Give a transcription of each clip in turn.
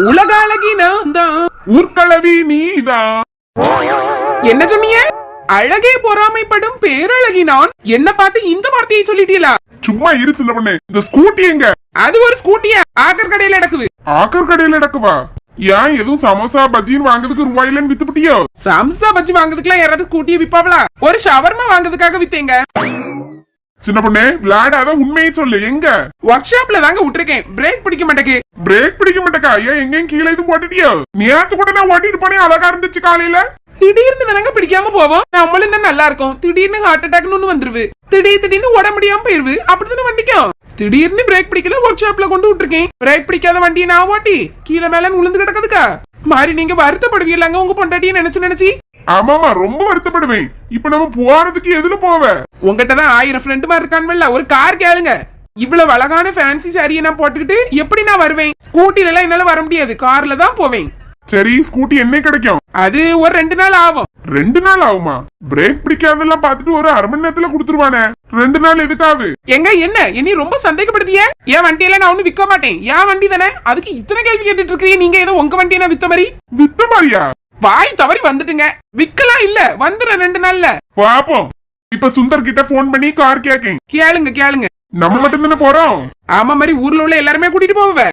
உலக அழகி நான் தான் ஊர்கலவி நீதான் என்ன சொன்னீங்க அழகே பொறாமைப்படும் பேரழகி நான். என்ன பார்த்து இந்த வார்த்தையை சொல்லிட்டீங்களா சும்மா இரு சின்ன பொண்ணு இந்த ஸ்கூட்டி எங்க? அது ஒரு ஸ்கூட்டியா ஆக்கர் கடையில நடக்குது. ஆக்கர் கடையில நடக்குவா? ஏன் எதுவும் சமோசா பஜ்ஜின்னு வாங்குறதுக்கு ரூபாயிலன்னு வித்துப்பிட்டியோ? சம்சா பஜ்ஜி வாங்குறதுக்குலாம் யாராவது ஸ்கூட்டியை விப்பாவளா? ஒரு ஷவர்மா வாங்குறதுக்காக வித்தேங்க. சின்ன பொண்ணு விளையாடாத உண்மையை சொல்லு. எங்க? ஒர்க் ஷாப்ல தாங்க விட்டுருக்கேன். பிரேக் பிடிக்க மாட்டேக்கு. பிரேக் பிடிக்க மாட்டேக்கா. ஏன் எங்கேயும் கீழே எதுவும் போட்டுட்டியோ? நேத்து கூட நான் ஓட்டிட்டு போனேன் அழகா இருந்துச்சு காலையில? திடீர்னு தானங்க பிடிக்காம போவோம். நம்மளும் என்ன நல்லா இருக்கும். திடீர்னு ஹார்ட் அட்டாக்னு ஒண்ணு வந்துருவு திடீர் திடீர்னு உட முடியாம போயிருவு அப்படித்தானே வண்டிக்கும்? திடீர்னு பிரேக் பிடிக்கல ஒர்க் ஷாப்ல கொண்டு விட்டுருக்கேன். பிரேக் பிடிக்காத வண்டியை நான் ஓட்டி கீழே மேல உளுந்து கிடக்குதுக்கா? மாறி நீங்க வருத்தப்படுவீங்களாங்க உங்க பொண்டாட்டியை நினைச்சு நினைச்சு? ஆமாமா ரொம்ப வருத்தப்படுவேன். இப்ப நம்ம போறதுக்கு எதுல போவ? உங்ககிட்ட தான் ஆயிரம் ஃப்ரெண்டு மாதிரி இருக்கான்ல ஒரு கார் கேளுங்க. இவ்வளவு அழகான ஃபேன்சி சாரியை நான் போட்டுக்கிட்டு எப்படி நான் வருவேன்? ஸ்கூட்டில எல்லாம் என்னால வர முடியாது கார்ல தான் போவேன். சரி ஸ்கூட்டி என்ன கிடைக்கும்? அது ஒரு ரெண்டு நாள் ஆகும். ரெண்டு நாள் ஆகுமா? பிரேக் பிடிக்காதெல்லாம் பார்த்துட்டு ஒரு அரை மணி நேரத்துல கொடுத்துருவானே. ரெண்டு நாள் எதுக்காவு எங்க என்ன? இனி ரொம்ப சந்தேகப்படுத்திய? என் வண்டியில நான் ஒண்ணு விற்க மாட்டேன். என் வண்டி தானே? அதுக்கு இத்தனை கேள்வி கேட்டுட்டு இருக்கீங்க நீங்க ஏதோ உங்க வண்டியை நான் வித்த மாதிரி? வித்த மாதிரியா? வாய் தவறி வந்துட்டுங்க. விக்கலாம் இல்ல வந்துடும் ரெண்டு நாள்ல. பாப்போம். இப்ப சுந்தர் கிட்ட போன் பண்ணி கார் கேக்கேன். கேளுங்க கேளுங்க. நம்ம மட்டும் தானே போறோம்? ஆமா மாதிரி ஊர்ல உள்ள எல்லாருமே கூட்டிட்டு போவ.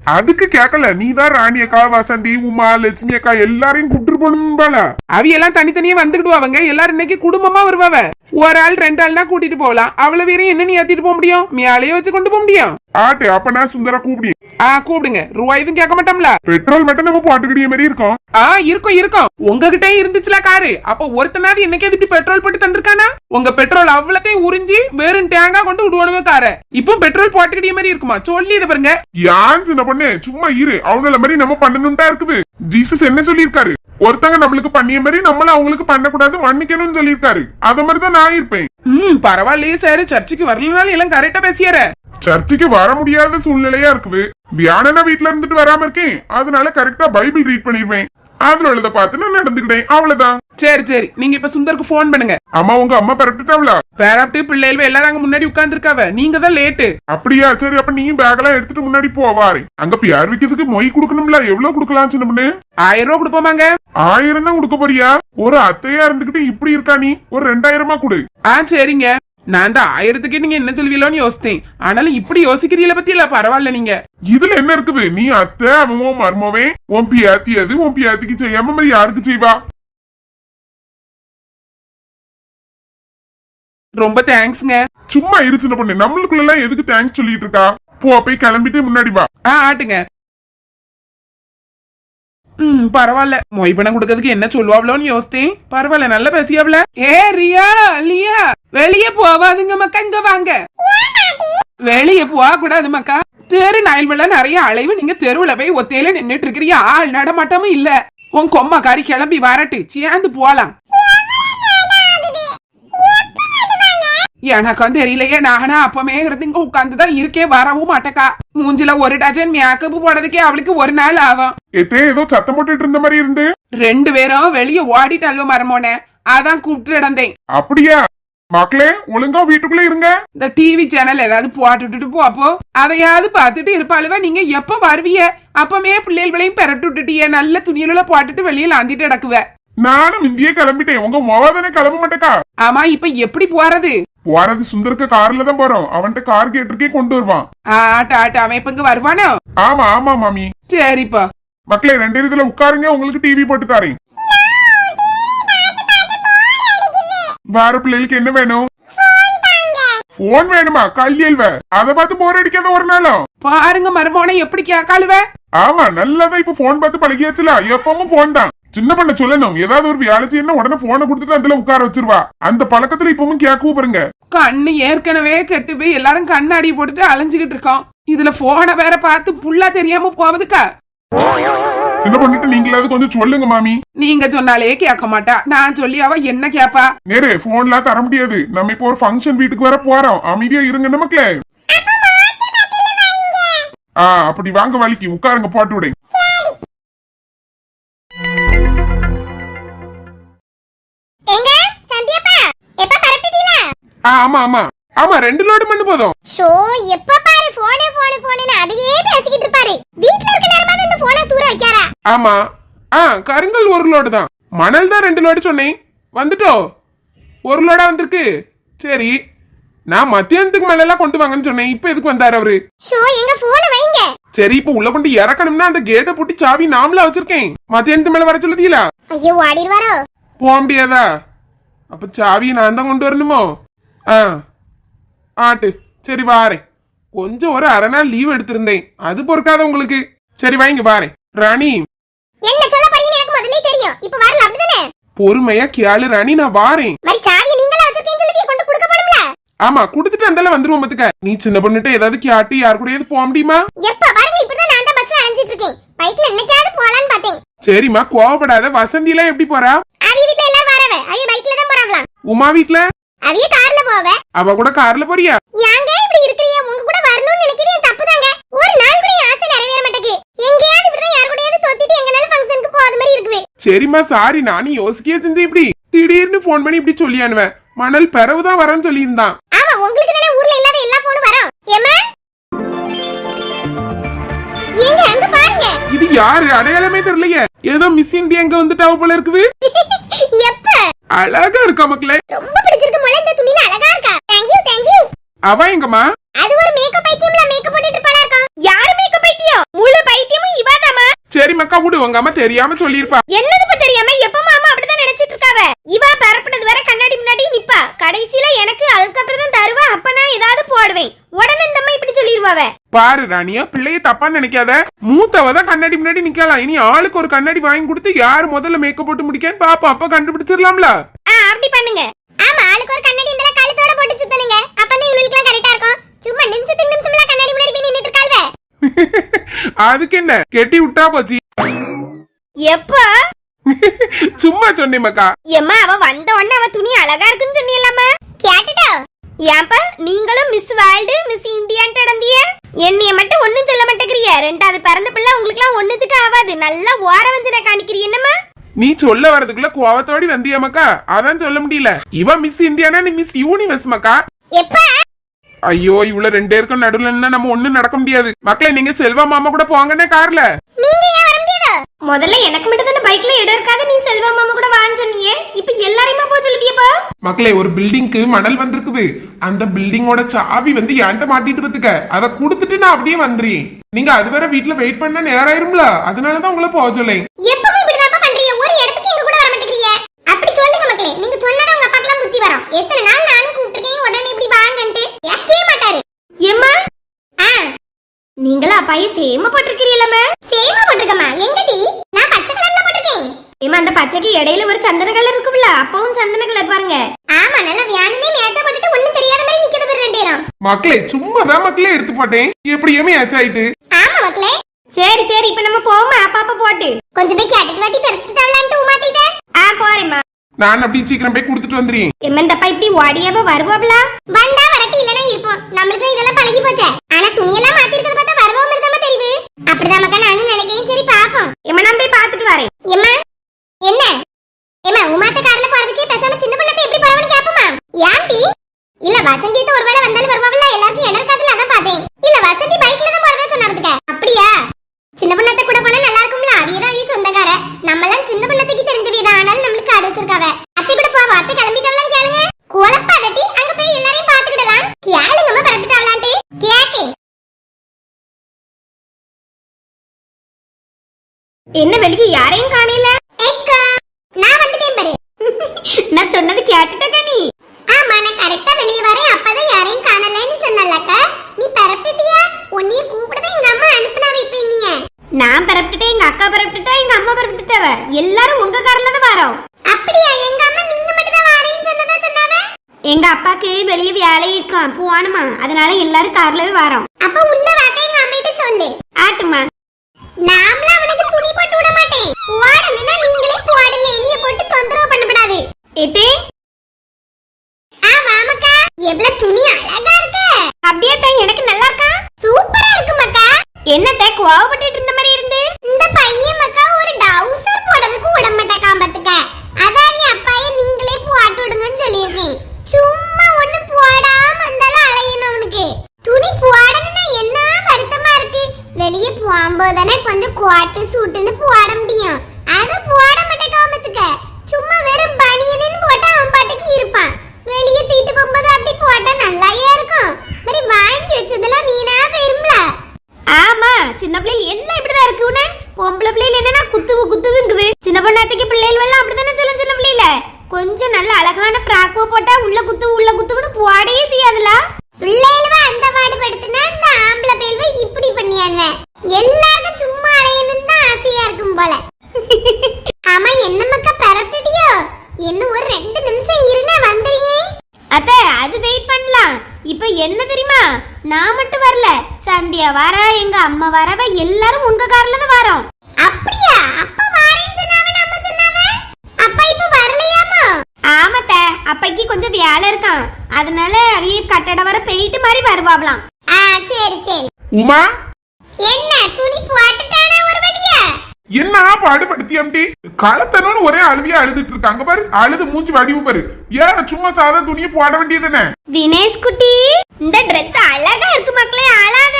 அதுக்கு கேக்கல நீதான் ராணி அக்கா வசந்தி உமா லட்சுமி அக்கா எல்லாரையும் கூப்பிட்டு போகணும்பால அவியெல்லாம் தனித்தனியா வந்துக்கிடுவாங்க எல்லாரும் இன்னைக்கு குடும்பமா வருவாவ ஒரு ஆள் ரெண்டு ஆள்னா கூட்டிட்டு போகலாம். அவ்வளவு பேரையும் என்ன நீ ஏத்திட்டு போக முடியும்? மேலேயே வச்சு கொண்டு போக முடியும். ஆட்டு அப்ப நான் சுந்தர கூப்பிடி. ஆ கூப்பிடுங்க. ரூபாய் எதுவும் கேட்க மாட்டோம்ல? பெட்ரோல் மட்டும் நம்ம போட்டுக்கிடிய மாதிரி இருக்கும் ஆ இருக்கும் இருக்கும். உங்ககிட்ட இருந்துச்சுல காரு. அப்ப ஒருத்தனாவது இன்னைக்கு இப்படி பெட்ரோல் போட்டு தந்திருக்கானா? உங்க பெட்ரோல் அவ்வளத்தையும் உறிஞ்சி வெறும் டேங்கா கொண்டு விடுவானுங்க காரை. இப்போ பெட்ரோல் போட்டுக்கிட்டே மாதிரி இருக்குமா? சொல்லி இதை பாருங்க. யான் சின்ன பொண்ணு சும்மா இரு. அவங்கள மாதிரி நம்ம பண்ணணும்டா இருக்குது. ஜீசஸ் என்ன சொல்லியிருக்காரு? ஒருத்தங்க நம்மளுக்கு பண்ணிய மாதிரி நம்மள அவங்களுக்கு பண்ணக்கூடாது மன்னிக்கணும்னு சொல்லியிருக்காரு. அத மாதிரி தான் நான் இருப்பேன். ம் பரவாயில்லையே சார் சர்ச்சுக்கு வரலனாலும் எல்லாம் கரெக்டா பேசியார. சர்ச்சுக்கு வர முடியாத சூழ்நிலையா இருக்குது. வியாழனா வீட்ல இருந்துட்டு வராம இருக்கேன். அதனால கரெக்டா பைபிள் ரீட் பண்ணிருவேன் அதுல உள்ளத பார்த்து நான் நடந்துக்கிட்டேன். அவ்வளவுதான். சரி சரி. நீங்க இப்ப சுந்தருக்கு போன் பண்ணுங்க. அம்மா உங்க அம்மா பரப்பிட்டாவளா? பேராப்டு பிள்ளைகள் எல்லாரும் அங்க முன்னாடி உட்கார்ந்து இருக்காவ நீங்க தான் லேட்டு. அப்படியா? சரி அப்ப நீயும் பேக் எல்லாம் எடுத்துட்டு முன்னாடி போவாரு அங்க பியார் விக்கிறதுக்கு மொய் கொடுக்கணும்ல? எவ்வளவு கொடுக்கலாம் சின்ன பொண்ணு? ஆயிரம் ரூபா கொடுப்போமாங்க? ஆயிரம் தான் கொடுக்க போறியா? ஒரு அத்தையா இருந்துகிட்டு இப்படி இருக்கா நீ? ஒரு ரெண்டாயிரமா கொடு. ஆ சரிங்க. நான் தான் ஆயிரத்துக்கு நீங்க என்ன சொல்வீங்களோன்னு யோசித்தேன். ஆனாலும் இப்படி யோசிக்கிறீங்கள பத்தி இல்ல பரவாயில்ல நீங்க. இதுல என்ன இருக்குது? நீ அத்தை அவன் மருமவே. உன் பியாத்தி அது உன் பியாத்திக்கு செய்யாம மாதிரி யாருக்கு செய்வா? ரொம்ப தேங்க்ஸ்ங்க. சும்மா இரு சின்ன பொண்ணு. நம்மளுக்குள்ள எல்லாம் எதுக்கு தேங்க்ஸ் சொல்லிட்டு இருக்கா? போ போய் கிளம்பிட்டு முன்னாடி வா. ஆ ஆட்டுங்க. ம் பரவாயில்ல மொய் பணம் கொடுக்கறதுக்கு என்ன சொல்லுவாப்லோன்னு யோசித்தேன் பரவாயில்ல நல்லா பேசியாப்ல ஏ ரியா லியா வெளியே போவாதுங்க மக்கா இங்க வாங்க வெளியே போக கூடாது மக்கா தெரு நாய்மல நிறைய அலைவு நீங்க தெருவுல போய் ஒத்தையில நின்னுட்டு இருக்கிறீங்க ஆள் நடமாட்டமும் இல்ல உன் கொம்மக்காரி கிளம்பி வரட்டு சேர்ந்து போலாம் எனக்கும் தெரியலையே நானா அப்பமே இருந்து இங்க உட்காந்துதான் இருக்கே வரவும் மாட்டேக்கா. மூஞ்சில ஒரு டஜன் மேக்கப் போடுறதுக்கே அவளுக்கு ஒரு நாள் ஆகும். எத்தே ஏதோ சத்தம் போட்டுட்டு இருந்த மாதிரி இருந்து? ரெண்டு பேரும் வெளிய ஓடிட்டாள்வ மரமோனே அதான் கூப்பிட்டு இடந்தேன் அப்படியா? மக்களே ஒழுங்கா வீட்டுக்குள்ள இருங்க. இந்த டிவி சேனல் ஏதாவது போட்டுட்டு போப்போ அதையாவது பார்த்துட்டு இருப்பாளுவ நீங்க எப்ப வருவிய? அப்பமே பிள்ளைகளையும் பெரட்டு விட்டுட்டிய நல்ல துணியில போட்டுட்டு வெளியில ஆந்திட்டு நடக்குவ நானும் இந்தியே கிளம்பிட்டேன். உங்க மொவாதானே கிளம்ப மாட்டேக்கா? ஆமா இப்ப எப்படி போறது? போறது சுந்தருக்கு கார்ல தான் போறோம். அவன்கிட்ட கார் கேட்டிருக்கே கொண்டு வருவான். ஆட்டா ஆட்டா அவன் இப்ப இங்க வருவானோ? ஆமா ஆமா மாமி. சரிப்பா. மக்களே ரெண்டு இதுல உட்காருங்க உங்களுக்கு டிவி போட்டு தரேன். வேற பிள்ளைகளுக்கு என்ன வேணும்? போன் வேணுமா? கல்யல்வ அத பார்த்து போர் அடிக்காத ஒரு நாளும். பாருங்க மருமோனை எப்படி கேக்காளுவ ஆமா நல்லதா இப்ப போன் பார்த்து பழகியாச்சுல. எப்பவும் போன் தான். சின்ன பண்ண சொல்லணும். ஏதாவது ஒரு வேலை செய்யணும் உடனே போனை கொடுத்துட்டு அதுல உட்கார வச்சிருவா. அந்த பழக்கத்துல இப்பவும் கேட்கவும் பாருங்க. கண்ணு ஏற்கனவே கெட்டு போய் எல்லாரும் கண்ணாடி போட்டுட்டு அலைஞ்சுகிட்டு இருக்கோம். இதுல போனை வேற பார்த்து புல்லா தெரியாம போவதுக்கா சின்ன பண்ணிட்டு நீங்களாவது கொஞ்சம் சொல்லுங்க மாமி. நீங்க சொன்னாலே கேட்க மாட்டா. நான் சொல்லி அவ என்ன கேப்பா? நேரே போன்லாம் தர முடியாது. நம்ம இப்போ ஒரு ஃபங்க்ஷன் வீட்டுக்கு வர போறோம். அமைதியா இருங்க நமக்குல ஆ அப்படி வாங்க வலிக்கு. உட்காருங்க போட்டு விடுங்க ஆ, ஆமா ஆமா. ஆமா ரெண்டு லோடு மண்ணு போதும். ஷோ எப்ப பாரு போனு போனு போனுன்னு அதையே பேசிக்கிட்டு இருப்பாரு. வீட்ல இருக்க நேரமா ஆமா. ஆ கருங்கல் ஒரு லோடு தான். மணல் தான் ரெண்டு லோடு சொன்னேன். வந்துட்டோ? ஒரு லோடா வந்திருக்கு. சரி. நான் மத்தியானத்துக்கு மேல எல்லாம் கொண்டு வாங்கன்னு சொன்னேன். இப்ப எதுக்கு வந்தாரு அவரு? ஷோ எங்க போனை வைங்க. சரி இப்ப உள்ள கொண்டு இறக்கணும்னா அந்த கேட்டை பூட்டி சாவி நாமளா வச்சிருக்கேன். மத்தியானத்து மேல வர சொல்லுதீங்களா? ஐயோ ஆடிடுவாரோ போக முடியாதா? அப்ப சாவியை நான் தான் கொண்டு வரணுமோ? ஆ. ஆட்டு. சரி வாரேன். கொஞ்சம் ஒரு அரை நாள் லீவ் எடுத்திருந்தேன். அது பொறுக்காத உங்களுக்கு. சரி வாங்க வாரேன். ராணி. என்ன சொல்ல போறீங்கன்னு எனக்கு முதல்ல தெரியும். இப்ப வரல அப்படிதானே? பொறுமையா கேளு ராணி நான் வாரேன். மாதிரி சாவியை நீங்களா வச்சிருக்கீங்கன்னு சொல்லி கொண்டு கொடுக்க போடும்ல ஆமா குடுத்துட்டு அந்தால வந்துருவோம் பாத்துக்க. நீ சின்ன பொண்ணுட்ட ஏதாவது கேட்டு யார் கூடயாவது போக முடியுமா? எப்ப பாருங்க இப்படிதான் நான் தான் பஸ்ல அலைஞ்சிட்டு இருக்கேன். பைக்ல என்னைக்காவது போலான்னு பார்த்தேன். சரிம்மா கோவப்படாத. வசந்தி எல்லாம் எப்படி போறா? அவிய வீட்ல எல்லாரும் வரவ? அவிய பைக்ல தான் போறாங்களாம் உமா வீட்ல? அவிய கார்ல போவ. அவ கூட கார்ல போறியா? ஏங்க இப்படி இருக்கிறீங்க? உங்க கூட வரணும்னு நினைக்கிறேன் தப்பு தாங்க ஒரு நாள் கூட ஆசை நிறைவேற மாட்டேங்குது. எங்கேயாவது இப்படிதான் யார் கூடயாவது தொத்திட்டு எங்கனால ஃபங்க்ஷனுக்கு போகாத மாதிரி இருக்குது. சரிம்மா சாரி நானும் யோசிக்கவே செஞ்சு இப்படி திடீர்னு ஃபோன் பண்ணி இப்படி சொல்லி அனுவேன் மணல் பிறவுதான் வரேன்னு சொல்லியிருந்தான். ஆமா உங்களுக்கு தானே ஊர்ல இல்லாத எல்லா போனும் வரும். ஏமா ஏங்க அங்க பாருங்க. இது யாரு? அடையாளமே தெரியலையே. ஏதோ மிஸ் இந்தியா எங்க வந்துட்டாவ போல இருக்குது. எப்ப? அழகா இருக்கா மக்களே. ரொம்ப பிடிச்சிருக்கு துணியில அழகா இருக்கா? தேங்க் யூ தேங்க் யூ அவ எங்கம்மா? அது ஒரு மேக்கப் பைத்தியம்ல மேக்கப் போட்டுட்டு இருப்பாளா யாரு மேக்கப் பைத்தியம்? முழு பைத்தியமும் இவாதாமா சரி மக்கா விடு. உங்க அம்மா தெரியாம சொல்லியிருப்பா. என்னது பா தெரியாம? எப்பமா அம்மா அப்படிதான் நினைச்சிட்டு இருக்காவ? இவா பரப்புனது வரை கண்ணாடி முன்னாடி நிப்பா. கடைசியில எனக்கு அதுக்கப்புறம் தான் தருவா. அப்ப நான் ஏதாவது போடுவேன். உடனே இந்த அம்மா இப்படி சொல்லிடுவாவ பாரு ராணியா பிள்ளைய தப்பா நினைக்காத. மூத்தவ தான் கண்ணாடி முன்னாடி நிக்கலாம் இனி ஆளுக்கு ஒரு கண்ணாடி வாங்கி கொடுத்து யார் முதல்ல மேக்கப் போட்டு முடிக்கன்னு பாப்பா அப்ப கண்டுபிடிச்சிடலாம்ல. அப்படி பண்ணுங்க. ஆமா ஆளுக்கு ஒரு கண்ணாடி இந்த கழுத்தோட போட்டு சுத்தணுங்க. அப்பதான் இவங்களுக்குலாம் கரெக்டா இருக்கும். சும்மா நிமிஷத்துக்கு நிமிஷம்லாம் கண்ணாடி முன்னாடி போய் நின்னுட்டு இருக்காள்வே. அதுக்கு என்ன? கெட்டி விட்டா போச்சு. எப்ப? சும்மா சொன்னேன் மக்கா. எம்மா அவ வந்த உடனே அவ துணி அழகா இருக்குன்னு சொன்னியலாமா கேட்டுட்டோ? ஏன்பா நீங்களும் மிஸ் வேர்ல்டு மிஸ் இந்தியான்ட்டு நடந்திய என்னைய மட்டும் ஒண்ணும் சொல்ல மாட்டேங்கிறிய. ரெண்டாவது பிறந்த பிள்ளை உங்களுக்குலாம் ஒண்ணுத்துக்கு ஆகாது நல்லா ஓர வந்து நான் காணிக்கிறீ என்னம்மா? நீ சொல்ல வரதுக்குள்ள கோவத்தோடி வந்தியா மக்கா. அதான் சொல்ல முடியல. இவ மிஸ் இந்தியானா நீ மிஸ் யூனிவர்ஸ் மக்கா. ஐயோ இவ்வளவு ரெண்டு பேருக்கும் நடுவுல நம்ம ஒண்ணும் நடக்க முடியாது. மக்களே நீங்க செல்வா மாமா கூட போங்கன்னே கார்ல. முதல்ல எனக்கு மட்டும் தானே பைக்ல இடம் இருக்காது நீ செல்வா மாமா கூட வான்னு சொன்னியே. இப்ப எல்லாரையுமா போக சொல்லிட்டியப்பா மக்களே ஒரு பில்டிங்க்கு மணல் வந்திருக்குது. அந்த பில்டிங்கோட சாவி வந்து என்கிட்ட மாட்டிட்டு பத்துக்க அதை கொடுத்துட்டு நான் அப்படியே வந்துறேன். நீங்க அது வரை வீட்டுல வெயிட் பண்ண நேரம் ஆயிரும்ல. அதனாலதான் உங்களை போக சொல்லேன் எப்பவுமே இப்படிதான்ப்பா பண்றீங்க ஒரு இடத்துக்கு எங்க கூட வர மாட்டேங்கிறீங்க அப்படி சொல்லுங்க மக்களே நீங்க சொன்னதா உங்க அப்பாக்கெல்லாம் புத்தி வரும். எத்தனை நாள் நானும் கூப்பிட்டுருக்கேன். உடனே இப்படி வாங்கன்ட்டு. கேட்கவே மாட்டாரு. ஏம்மா? ஆ. நீங்களும் அப்பாயே சேம போட்டிருக்கிறீங்களா சேம போட்டிருக்கமா எங்கடி? நான் பச்சை கலர்ல போட்டிருக்கேன். ஏமா அந்த பச்சைக்கு இடையில ஒரு சந்தன கலர் இருக்கும்ல அப்பவும் சந்தன கலர் பாருங்க. ஆமா நல்லா வியானுமே மேட்சா போட்டுட்டு ஒண்ணும் தெரியாத மாதிரி நிக்கிறது பேர் ரெண்டு மக்களே சும்மா தான் மக்களே எடுத்து போட்டேன். எப்படியுமே ஆச்சாயிட்டு ஆமா மக்களே. சரி சரி இப்ப நம்ம போவோமா? அப்பா அப்பா போட்டு. கொஞ்சம் போய் கேட்டுட்டு வாட்டி பெருக்கிட்டு ஆ போறேம்மா நான் அப்படி சீக்கிரம் போய் கொடுத்துட்டு வந்துறேன் எம்மந்தப்பா இப்படி ஓடியாவ வருவாப்ல? வந்தா வரட்டி இல்லனா இருப்போம். நம்மளுக்கு இதெல்லாம் பழகி போச்சே. ஆனா துணியெல்லாம் மாத்தி இருக்கிறத பார்த்தா வருவோம் இருந்தாம தெரியுது அப்படிதான் மக்கா நானும் நினைக்கிறேன் சரி பாப்போம் எம்மா நான் போய் பார்த்துட்டு வரேன் எம்மா என்ன எம்மா உமாத்த கார்ல போறதுக்கு பேசாம சின்ன பண்ணத்தை எப்படி போறவன்னு கேப்பமா ஏன்டி இல்ல வசந்தியத்தை ஒருவேளை வந்தாலும் வருவாப்ல எல்லாருக்கும் இடம் இருக்காதுல அதான் பார்த்தேன் இல்ல வசந்தி பைக்ல தான் போறதா சொன்னாருதுக்க அப்படியா சின்ன பண்ணத்தை கூட போனா நல்லா இருக்கும்ல அவியதான் அவிய சொந்தக்கார நம்மளாம் சின்ன பண்ணத்துக்கு தெரிஞ்சவியதான் ஆனாலும் நம்மளுக்கு அத்தை கூட போவா அத்தை கிளம்பிட்டவளாம் கேளுங்க. குழப்பாதட்டி அங்க போய் எல்லாரையும் பாத்துக்கிடலாம் கேளுங்கம்மா பரப்பிட்டாவலான்ட்டு கேக்கே. என்ன வெளியே யாரையும் காணல ஏக்கா நான் வந்துட்டேன் பாரு நான் சொன்னது கேட்டுட்டக்கா நீ ஆமா நான் கரெக்டா வெளிய வரேன் அப்பதான் யாரையும் காணலன்னு சொன்னலக்கா நீ பரப்பிட்டியா உன்னைய கூப்பிடதான் எங்க அம்மா அனுப்புனாவ இப்ப நீ நான் பரப்பிட்டேன் எங்க அக்கா பரப்பிட்டா எங்க அம்மா பரப்பிட்டவ எல்லாரும் உங்க கார்ல தான் வரோம் அப்படியா எங்க அம்மா நீங்க மட்டும் தான் வரேன்னு சொன்னதா சொன்னாவ எங்க அப்பாக்கு வெளிய வேலை இருக்கும் போணுமா அதனால எல்லாரும் கார்லவே வரோம். அப்ப உள்ள வாக்க எங்க அம்மிட்ட சொல்லு ஆட்டுமா நாமள அவனுக்கு துணி போட்டு விட மாட்டேன் போடணும்னா நீங்களே போடுங்க என்னைய போட்டு தொந்தரவு பண்ணக்கூடாது எதே ஆ வாமக்கா எவ்வளவு துணி அழகா இருக்கு அப்படியே தான் எனக்கு நல்லா இருக்கா சூப்பரா இருக்கு மக்கா என்னத்த கோவப்பட்டுட்டு இருந்த மாதிரி இருந்து இந்த பையன் மக்கா ஒரு டவுசர் போடுறதுக்கு விட மாட்டேக்கா பாத்துக்க அதான் நீ அப்பாயே நீங்களே போட்டு விடுங்கன்னு சொல்லியிருக்கேன் சும்மா ஒண்ணு போடாம இருந்தாலும் அலையணும் அவனுக்கு துணி போடணும்னா என்ன வருத்தமா இருக்கு வெளியே போ போகும்போது தானே கொஞ்சம் கோட்டு சூட்டுன்னு போட முடியும். அதை போட மாட்டேன் காமத்துக்க. சும்மா வெறும் பனியன்னு போட்டா அவன் பாட்டுக்கு இருப்பான். வெளியே தீட்டு போகும்போது அப்படி போட்டா நல்லாயே இருக்கும். மாதிரி வாங்கி வச்சதெல்லாம் வீணா போயிரும்ல. ஆமா சின்ன பிள்ளைகள் எல்லாம் இப்படிதான் இருக்கு உன பொம்பளை பிள்ளைகள் என்னன்னா குத்துவு குத்துவுங்குது. சின்ன பொண்ணாத்துக்கு பிள்ளைகள் எல்லாம் அப்படித்தானே சொல்லும் சின்ன பிள்ளைல கொஞ்சம் நல்ல அழகான ஃப்ராக்கோ போட்டா உள்ள குத்து உள்ள குத்துவுன்னு போடவே செய்யாதுல பிள்ளைகள அந்த பாடு படுத்துனா இந்த ஆம்பளை பேல்வை இப்படி பண்ணியாங்க எல்லாருக்கும் சும்மா அலையணும்னு தான் ஆசையா இருக்கும் போல ஆமா என்ன மக்கா பரப்பிட்டியோ இன்னும் ஒரு ரெண்டு நிமிஷம் இருந்தே வந்துறியே அத்த அது வெயிட் பண்ணலாம் இப்போ என்ன தெரியுமா நான் மட்டும் வரல சந்தியா வர எங்க அம்மா வரவ எல்லாரும் உங்க கார்ல தான் வரோம் அப்படியா அப்ப வரேன்னு சொன்னாவ நம்ம சொன்னாவ அப்பா இப்ப வரலையாமா ஆமாத்த அப்பைக்கு கொஞ்சம் வேலை இருக்கான். அதனால அவிய கட்டட வர போயிட்டு மாதிரி வருவாங்களாம் ஆ சரி சரி. உமா? என்ன துணி போட்டுட்டானா ஒரு வழியா? என்ன பாடுபடுத்தியம்டி களத்தனும் ஒரே அழுவியா அழுதுட்டு இருக்காங்க பாரு அழுது மூஞ்சி வடிவு பாரு. ஏன் சும்மா சாதா துணியை போட வேண்டியதுதானே வினேஷ் குட்டி இந்த Dress அழகா இருக்கு மக்களே ஆளாத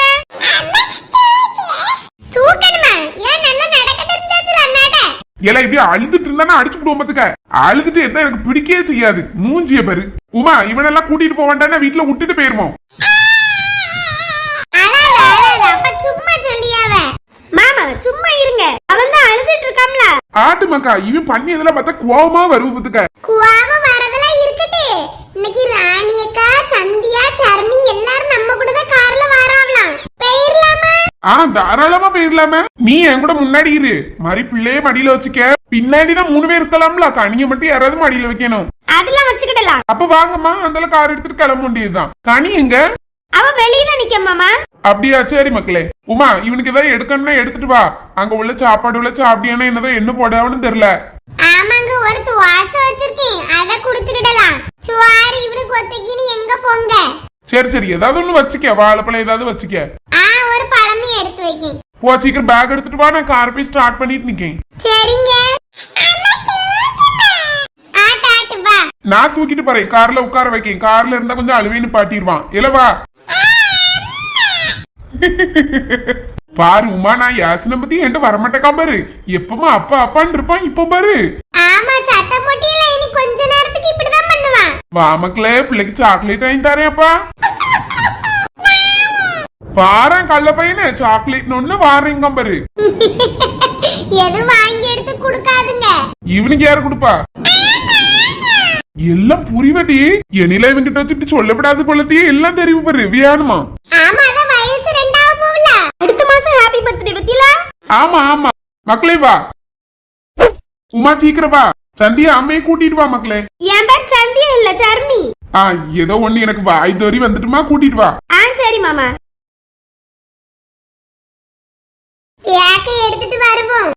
தூக்கணுமா ஏன் நல்லா நடக்க தெரிஞ்சாச்சுல அண்ணாட எல்லாம் இப்படி அழுதுட்டு இருந்தா அடிச்சு விடுவோம் அழுதுட்டு இருந்தா எனக்கு பிடிக்கவே செய்யாது. மூஞ்சிய பாரு. உமா இவனெல்லாம் கூட்டிட்டு போக வேண்டாம்னா வீட்டுல விட்டுட்டு போயிருவோம். சும்மா இருங்க. அவன் தான் அழுதுட்டு இருக்காம்ல ஆட்டு மக்கா இவன் பண்ணி இதெல்லாம் பார்த்தா கோவமா வருவு பத்துக்க. குவாவ வரதெல்லாம் இருக்கட்டு. இன்னைக்கு ராணி அக்கா சந்தியா சர்மி எல்லாரும் நம்ம கூட தான் கார்ல வராவலாம் போயிரலாமா ஆ தாராளமா போயிடலாமே நீ என் கூட முன்னாடி இரு. மாதிரி பிள்ளைய மடியில வச்சுக்க. பின்னாடி தான் மூணு பேர் இருக்கலாம்ல. கனிய மட்டும் யாராவது மடியில வைக்கணும். அதெல்லாம் வச்சுக்கிடலாம். அப்ப வாங்கம்மா. அந்த கார் எடுத்துட்டு கிளம்ப வேண்டியதுதான். கனி எங்க? அவ வெளியே தான் நிக்க மாமா. அப்படியா? சரி மக்களே. உமா இவனுக்கு ஏதாவது எடுக்கணும்னா எடுத்துட்டு வா. அங்க உள்ள சாப்பாடு உள்ள சாப்பிட்டியானா என்னதோ என்ன போடாவன்னு தெரியல. ஆமாங்க ஒரு துவாசை வச்சிருக்கேன். அத குடுத்துடலாம் சுவாரி இவனுக்கு ஒத்துக்கின்னு எங்க போங்க? சரி சரி. ஏதாவது ஒண்ணு வச்சுக்க. வாழைப்பழம் ஏதாவது வச்சுக்க ஆ ஒரு பழமே எடுத்து வைக்கேன் போ சீக்கிரம் பேக் எடுத்துட்டு வா நான் கார் போய் ஸ்டார்ட் பண்ணிட்டு நிக்கேன். சரிங்க. நான் தூக்கிட்டு போறேன். கார்ல உட்கார வைக்கேன். கார்ல இருந்தா கொஞ்சம் அழுவேன்னு பாட்டிடுவான். இல்ல வா. பாரு உமா நான் யாசனை பத்தி என்கிட்ட வரமாட்டேக்கா பாரு. எப்பமா அப்பா அப்பான்னு இருப்பான் இப்ப பாரு. ஆமா சத்தம் போட்டியில இனி கொஞ்ச நேரத்துக்கு இப்படிதான் பண்ணுவான். வா மக்களே பிள்ளைக்கு சாக்லேட் வாங்கி தரேன்ப்பா பாரேன் கள்ள பையனே சாக்லேட் ஒண்ணு வாரேங்க பாரு எது வாங்கி எடுத்து கொடுக்காதுங்க. இவனுக்கு யாரு கொடுப்பா. எல்லாம் புரிவடி. எனில இவங்கிட்ட வச்சு இப்படி சொல்லப்படாது போலட்டி எல்லாம் தெரியும் பாரு வேணுமா ஆமா போகல அடுத்த மாசம் ஹாப்பி பர்த்டே பத்திலா ஆமா ஆமா. மக்களே வா. உமா சீக்கிரம் வா. சந்தியா அம்மையை கூட்டிட்டு வா மக்களே. என் பேர் சந்தியா இல்ல சர்மி. ஆ ஏதோ ஒண்ணு எனக்கு வாய் தோறி வந்துட்டுமா கூட்டிட்டு வா. ஆ சரி மாமா. ஏக்க எடுத்துட்டு வருவோம்.